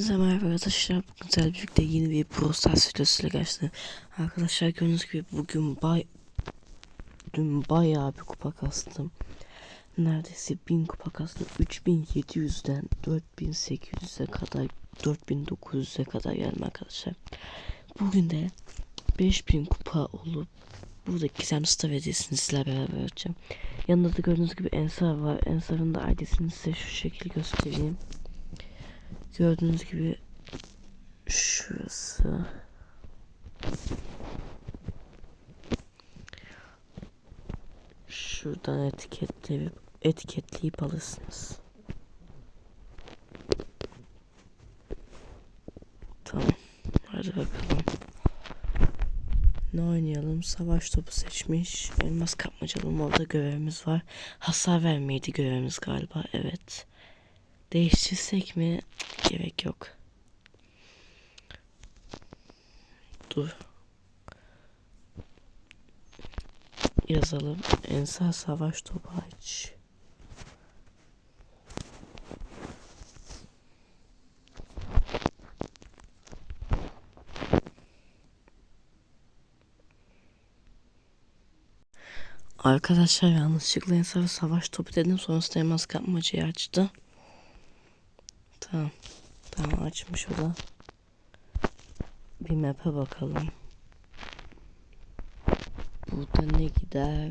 Herkese merhaba arkadaşlar. Bugün sizlerle yeni bir Pro Stars karşınızdayım. Arkadaşlar gördüğünüz gibi bugün bay dün bayağı bir kupa kastım. Neredeyse 1000 kupa kastım. 3700'den 4800'e kadar 4900'e kadar geldim arkadaşlar. Bugün de 5000 kupa olup buradaki gizemli star sizlerle beraber açacağım. Yanında da gördüğünüz gibi Ensar var. Ensar'ın da ailesini size şu şekil göstereyim. Gördüğünüz gibi şurası. Şuradan etiketleyip etiketleyip alırsınız. Tamam. Hadi bakalım. Ne oynayalım? Savaş topu seçmiş. Elmas kapmacalım orada görevimiz var. Hasar vermeydi görevimiz galiba. Evet. Değiştirsek mi? Gerek yok. Dur. Yazalım. Ensar savaş topu. Arkadaşlar yanlışlıkla Ensar savaş topu dedim. Sonrasında elmas kapmacayı açtı. Tamam. Tamam açmış o da. Bir map'e bakalım. Burada ne gider?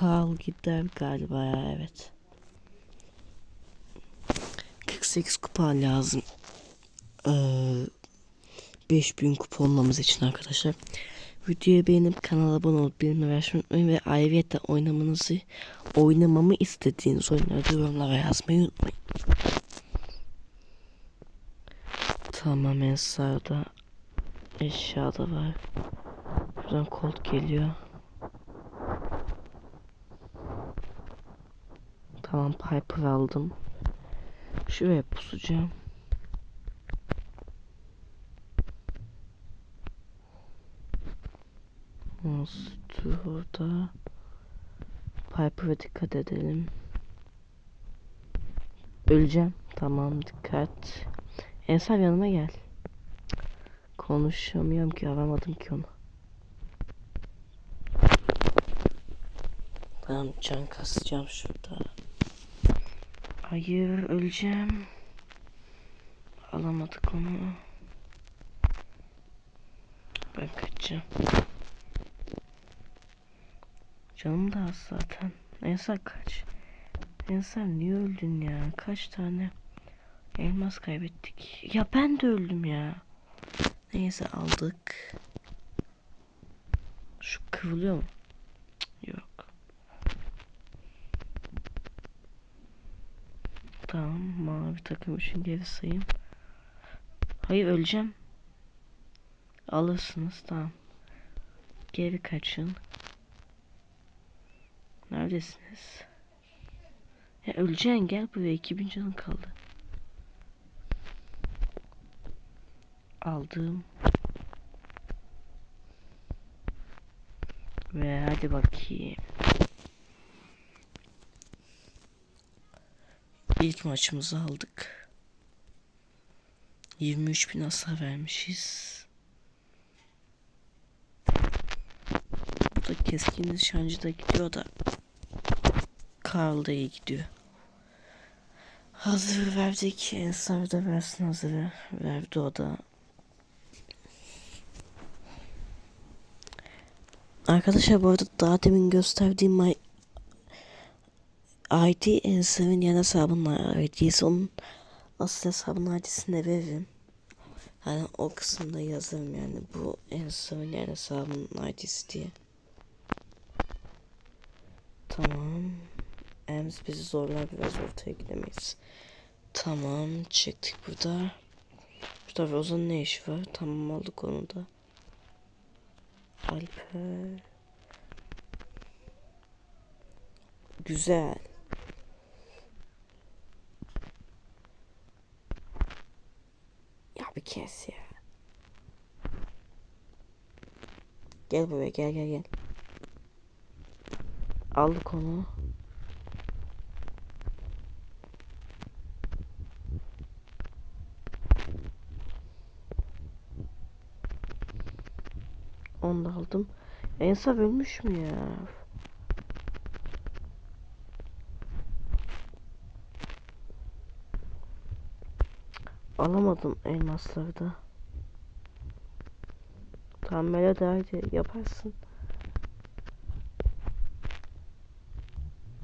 Carl gider galiba ya evet. 48 kupa lazım. Ee, 5000 kupa olmamız için arkadaşlar. Videoyu beğenip kanala abone olup bildirimleri açmayı unutmayın ve ayrıca oynamanızı oynamamı istediğiniz oyunları yorumlara yazmayı unutmayın. Tamam en sağda eşyada var. Buradan kolt geliyor. Tamam Piper aldım. Şuraya pusacağım. Monster orada. Piper'a dikkat edelim. Öleceğim. Tamam dikkat. Ensar yanıma gel. Konuşamıyorum ki aramadım ki onu. Tamam can kasacağım şurada. Hayır öleceğim. Alamadık onu. Ben kaçacağım. Canım da az zaten. Ensar kaç. Ensar niye öldün ya? Kaç tane elmas kaybettik. Ya ben de öldüm ya. Neyse aldık. Şu kıvrılıyor mu? Yok. Tamam mavi takım için geri sayayım. Hayır öleceğim. Alırsınız tamam. Geri kaçın. Neredesiniz? Ya öleceksin gel buraya 2000 canın kaldı. Aldım. Ve hadi bakayım. İlk maçımızı aldık. 23 bin hasar vermişiz. Bu da keskin nişancı da gidiyor da Karl da iyi gidiyor. Hazır verdik. Ensar da versin hazırı. Verdi o da. Arkadaşlar bu arada daha demin gösterdiğim my ID Ensar'ın yan hesabının ID'si onun asıl hesabının ID'sini veririm. Hani o kısımda yazarım yani bu Ensar'ın yan hesabının ID'si diye. Tamam. Ems bizi zorlar biraz ortaya gidemeyiz. Tamam çektik burada. Burada Roza'nın ne işi var? Tamam aldık onu da. Alper. Güzel. Ya bir kes ya. Gel buraya gel gel gel. Aldık onu. Onu da aldım. Ensar ölmüş mü ya? Alamadım elmasları da. Tamam Melody hadi yaparsın.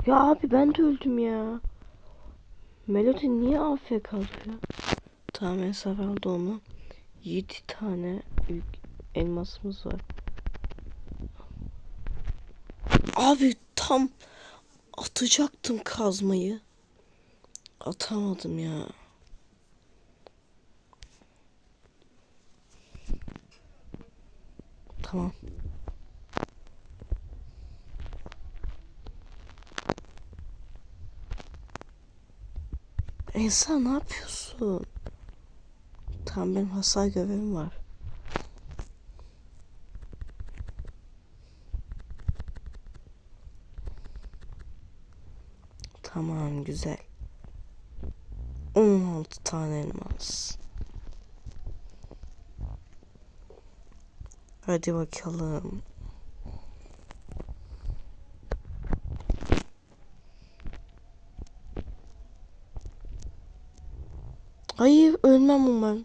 Ya abi ben de öldüm ya. Melody niye AFK kalıyor? Tamam Ensar aldı onu. 7 tane elmasımız var. Abi tam atacaktım kazmayı. Atamadım ya. Tamam. Ensar ne yapıyorsun? Tamam benim hasar görevim var. Tamam güzel. 16 tane elmas. Hadi bakalım. Hayır ölmem umarım.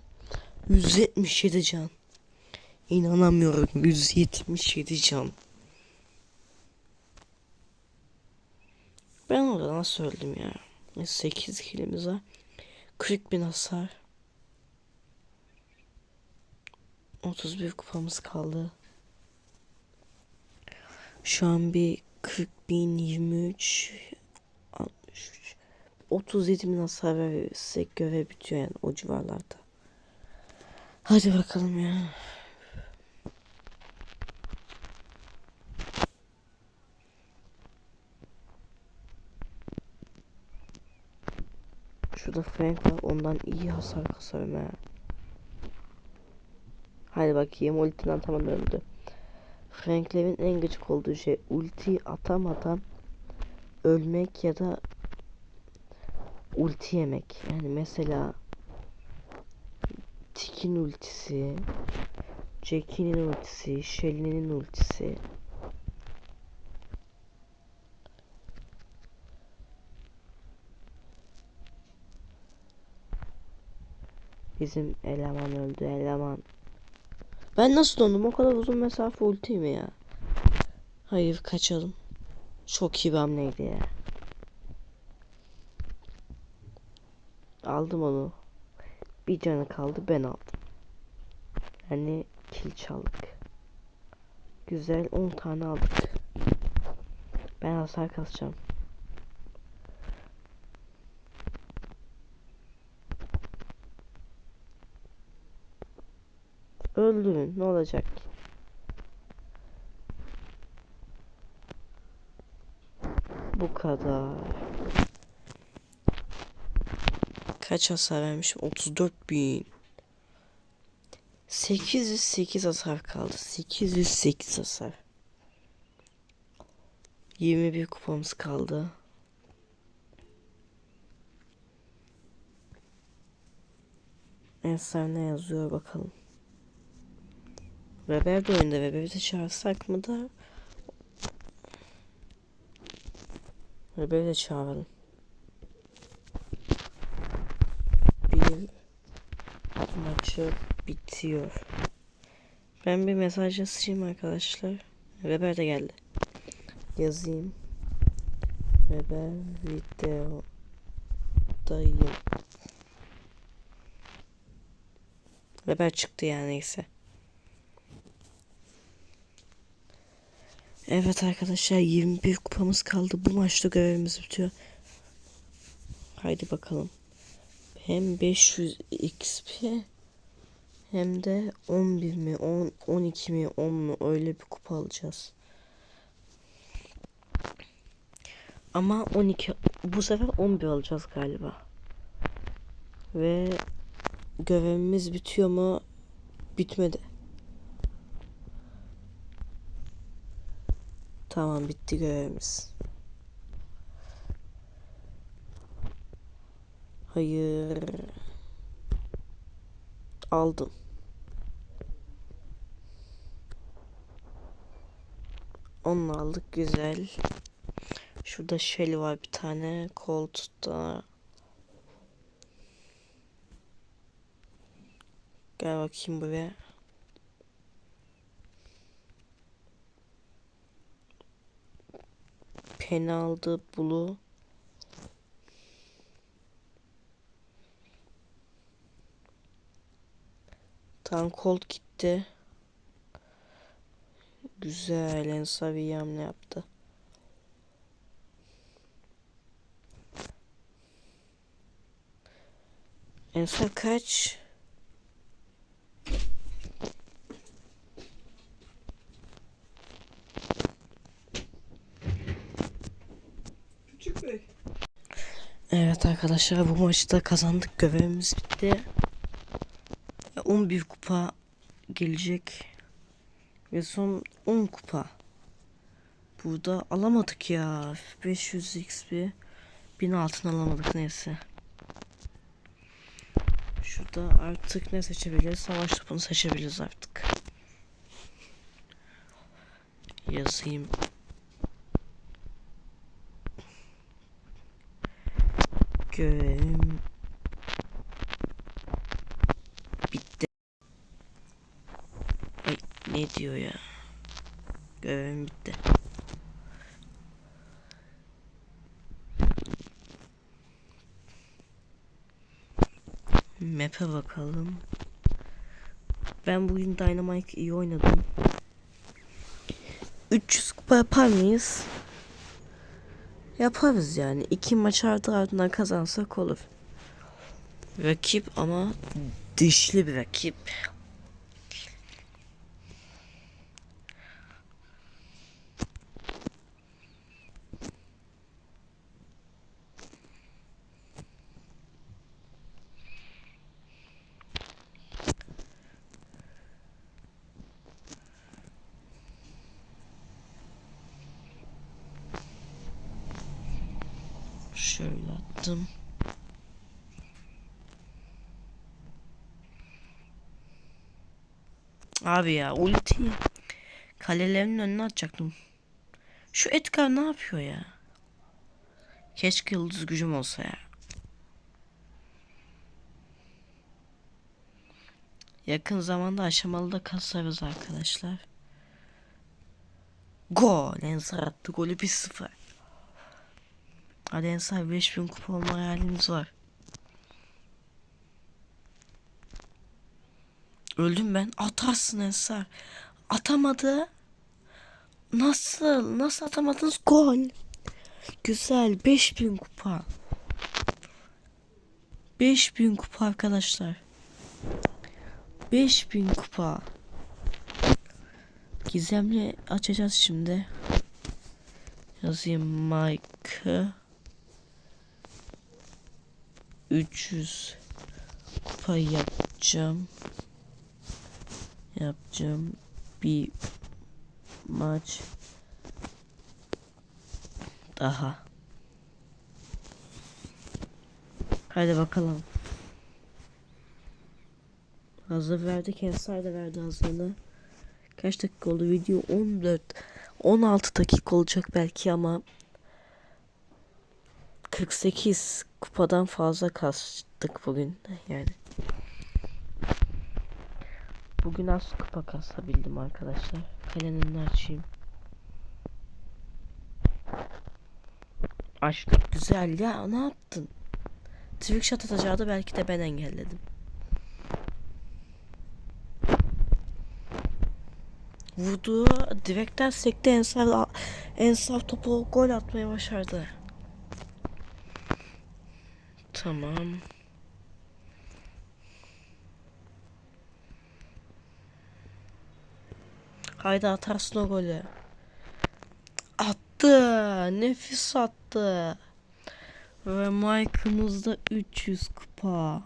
177 can. İnanamıyorum 177 can. Ben orada nasıl öldüm ya? 8 kilimiz var. 40 bin hasar. 31 kupamız kaldı. Şu an bir 40 bin 23 63 37 bin hasar verirsek görev bitiyor yani o civarlarda. Hadi bakalım ya. Şurada Frank var. Ondan iyi hasar kasarım ha. Hadi bakayım ultini atamadan öldü. Franklerin en gıcık olduğu şey ulti atamadan ölmek ya da ulti yemek. Yani mesela Tikin ultisi, Jackie'nin ultisi, Shelly'nin ultisi. Bizim eleman öldü eleman. Ben nasıl dondum? O kadar uzun mesafe ulti mi ya? Hayır kaçalım. Çok iyi bir hamleydi ya. Aldım onu. Bir canı kaldı ben aldım. Yani kill çaldık. Güzel 10 tane aldık. Ben hasar kasacağım. Öldürün ne olacak? Bu kadar. Kaç hasar vermişim? 34 bin. 808 hasar kaldı. 808 hasar. 21 kupamız kaldı. Ensar ne yazıyor bakalım. Weber de oyunda Weber'i çağırsak mı da Weber'i de çağıralım. Bir maçı bitiyor. Ben bir mesaj yazayım arkadaşlar. Weber de geldi. Yazayım. Weber videodayım. Weber çıktı yani neyse. Evet arkadaşlar 21 kupamız kaldı. Bu maçta görevimiz bitiyor. Haydi bakalım. Hem 500 XP hem de 11 mi 10 12 mi 10 mu öyle bir kupa alacağız. Ama 12 bu sefer 11 alacağız galiba. Ve görevimiz bitiyor mu? Bitmedi. Tamam bitti görevimiz. Hayır. Aldım. Onu aldık güzel. Şurada Shelly var bir tane. Colt'ta. Gel bakayım buraya. Pen aldı Blue. Tam Colt gitti. Güzel. Ensa bir hamle yaptı. Ensa kaç? Arkadaşlar bu maçta kazandık. Görevimiz bitti. 11 kupa gelecek. Ve son 10 kupa. Burada alamadık ya. 500 XP. 1000 altın alamadık neyse. Şurada artık ne seçebiliriz? Savaş topunu seçebiliriz artık. Yazayım. Görevim bitti. Ay ne diyor ya? Görevim bitti. Map'e bakalım. Ben bugün Dynamite iyi oynadım. 300 kupa yapar mıyız? Yaparız yani. İki maç ardı ardından kazansak olur. Rakip ama dişli bir rakip. Şöyle attım. Abi ya ulti kalelerin önüne atacaktım. Şu Edgar ne yapıyor ya? Keşke yıldız gücüm olsa ya. Yakın zamanda aşamalı da kasarız arkadaşlar. Gol. Ensar attı golü 1-0. Hadi Ensar 5000 kupa olma hayalimiz var. Öldüm ben. Atarsın Ensar. Atamadı. Nasıl? Nasıl atamadınız? Gol. Güzel. 5000 kupa. 5000 kupa arkadaşlar. 5000 kupa. Gizemli açacağız şimdi. Yazayım Mike. 300 kupa yapacağım. Yapacağım bir maç daha. Hadi bakalım. Hazır verdik. Ensar da verdi hazırını. Kaç dakika oldu video? 14 16 dakika olacak belki ama 48 kupadan fazla kastık bugün yani. Bugün az kupa kasabildim arkadaşlar. Kalenin açayım. Açtık güzel ya ne yaptın? Trickshot atacaktı belki de ben engelledim. Vurdu direkten sekti Ensar Ensar topu gol atmaya başardı. Tamam. Haydi atarsın o golü. Attı. Nefis attı. Ve Mike'ımız da 300 kupa.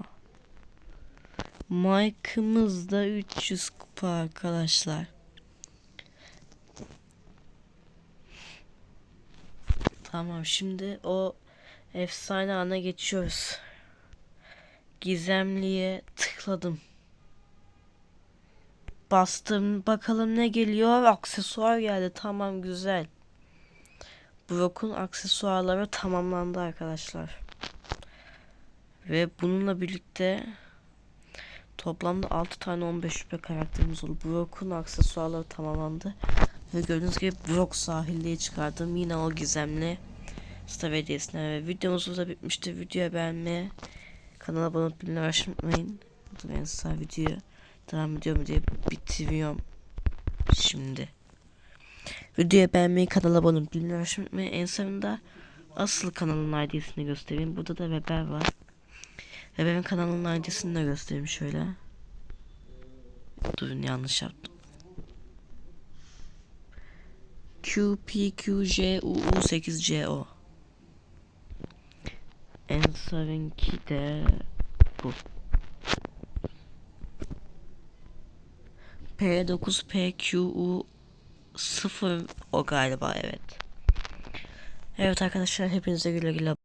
Mike'ımız da 300 kupa arkadaşlar. Tamam şimdi o efsane ana geçiyoruz. Gizemliye tıkladım. Bastım bakalım ne geliyor. Aksesuar geldi. Tamam güzel. Brock'un aksesuarları tamamlandı arkadaşlar. Ve bununla birlikte toplamda 6 tane 15 şüphe karakterimiz oldu. Brock'un aksesuarları tamamlandı. Ve gördüğünüz gibi Brock sahilde çıkardım. Yine o gizemli Star hediyesine ve videomuz da bitmiştir. Videoyu beğenmeyi, kanala abone olup bildirimleri açmayı unutmayın. Ben size videoyu devam ediyorum diye bitiriyorum şimdi. Videoyu beğenmeyi, kanala abone olup bildirimleri açmayı. En sonunda asıl kanalın ID'sini göstereyim. Burada da Weber var. Weber'in kanalının ID'sini de göstereyim şöyle. Durun yanlış yaptım. QPQJUU8CO Ensar'ınki de bu. P9PQU 0 o galiba evet. Evet arkadaşlar hepinize güle güle